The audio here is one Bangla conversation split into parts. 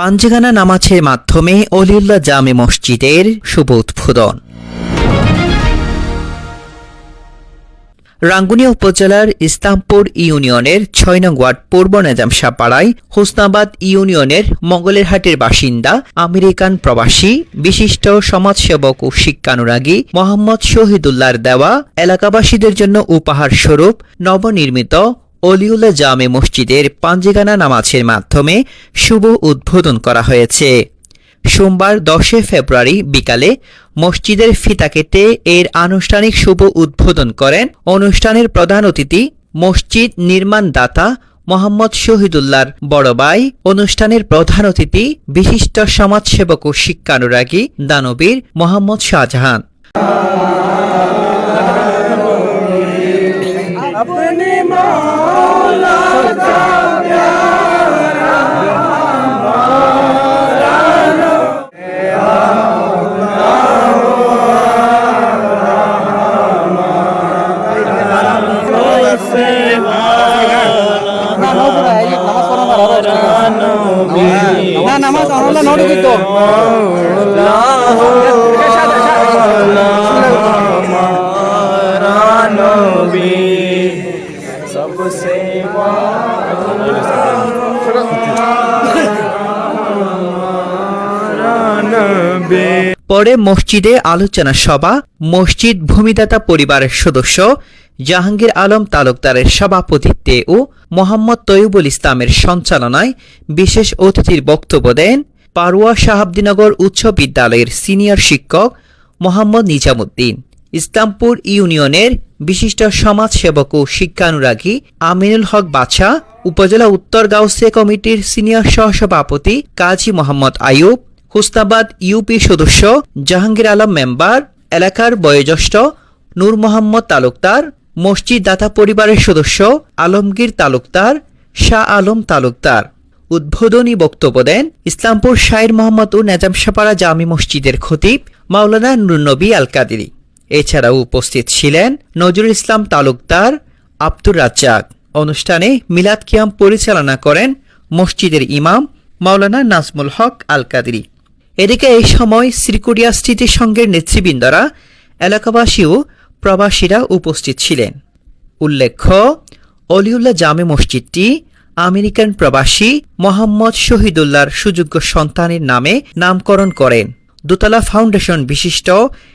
পাঞ্জেগানা নামাজের মাধ্যমে অলিউল্লাহ জামে মসজিদের শুভ উদ্বোধন। রাঙ্গুনিয়া উপজেলার ইসলামপুর ইউনিয়নের ছয় নং ওয়ার্ড পূর্ব নেজামশাহ পাড়ায় হোসনাবাদ ইউনিয়নের মঙ্গলেরহাটের বাসিন্দা আমেরিকান প্রবাসী, বিশিষ্ট সমাজসেবক ও শিক্ষানুরাগী মোহাম্মদ শহীদুল্লাহর দেওয়া এলাকাবাসীদের জন্য উপহার স্বরূপ নবনির্মিত অলিউল্লাহ জামে মসজিদের পাঞ্জেগানা নামাজের মাধ্যমে শুভ উদ্বোধন করা হয়েছে। সোমবার দশে ফেব্রুয়ারি বিকালে মসজিদের ফিতা কেটে এর আনুষ্ঠানিক শুভ উদ্বোধন করেন অনুষ্ঠানের প্রধান অতিথি মসজিদ নির্মাণদাতা মোহাম্মদ শহীদুল্লাহর বড় ভাই, অনুষ্ঠানের প্রধান অতিথি বিশিষ্ট সমাজসেবক ও শিক্ষানুরাগী দানবীর মোহাম্মদ শাহজাহান। अपने मौला का না নামাজ অনলা নোট কিন্তু পরে মসজিদে আলোচনা সভা, মসজিদ ভূমিদাতা পরিবারের সদস্য, জাহাঙ্গীর আলম তালুকদারের সভাপতিত্বে ও মোহাম্মদ তৈবুল ইসলামের সঞ্চালনায় বিশেষ অতিথির বক্তব্য দেন পারুয়া শাহাবদিনগর উচ্চ বিদ্যালয়ের সিনিয়র শিক্ষক মোহাম্মদ নিজামুদ্দিন। ইসলামপুর ইউনিয়নের বিশিষ্ট সমাজসেবক ও শিক্ষানুরাগী আমিনুল হক বাছা উপজেলা উত্তর গাউসিয়া কমিটির সিনিয়র সহসভাপতি কাজী মোহাম্মদ আয়ুব হুস্তাবাদ ইউপি সদস্য জাহাঙ্গীর আলম মেম্বার, এলাকার বয়োজ্যেষ্ঠ নূর মোহাম্মদ তালুকদার, মসজিদ দাতা পরিবারের সদস্য আলমগীর তালুকদার, শাহ আলম তালুকদার। উদ্বোধনী বক্তব্য দেন ইসলামপুর শাহির মোহাম্মদ ও নেজামশাপাড়া জামি মসজিদের খতিব মাওলানা নুরনবী আল কাদিরি এছাড়াও উপস্থিত ছিলেন নজরুল ইসলাম তালুকদার আব্দুর রাজ্জাক। অনুষ্ঠানে মিলাদ কিয়াম পরিচালনা করেন মসজিদের ইমাম মাওলানা নাজমুল হক আল কাদিরি এদিকে এই সময় শ্রীকুড়িয়া স্মৃতি সংঘের নেতৃবৃন্দরা এলাকাবাসী ও প্রবাসীরা উপস্থিত ছিলেন। উল্লেখ্য, অলিউল্লাহ জামে মসজিদটি আমেরিকান প্রবাসী মোহাম্মদ শহীদুল্লাহর সুযোগ্য সন্তানের নামে নামকরণ করেন। দোতলা ফাউন্ডেশন বিশিষ্ট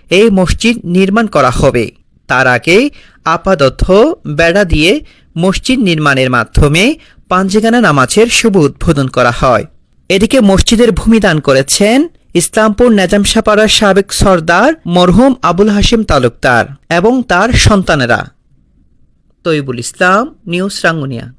এই মসজিদ নির্মাণ করা হবে। তার আগে আপাতত বেড়া দিয়ে মসজিদ নির্মাণের মাধ্যমে পাঞ্জেগানা নামাজের শুভ উদ্বোধন করা হয়। এদিকে মসজিদের ভূমি দান করেছেন ইসলামপুর নেজামশাপাড়ার সাবেক সর্দার মরহুম আবুল হাশিম তালুকদার এবং তার সন্তানেরা। তৈবুল ইসলাম, নিউজ রাঙ্গুনিয়া।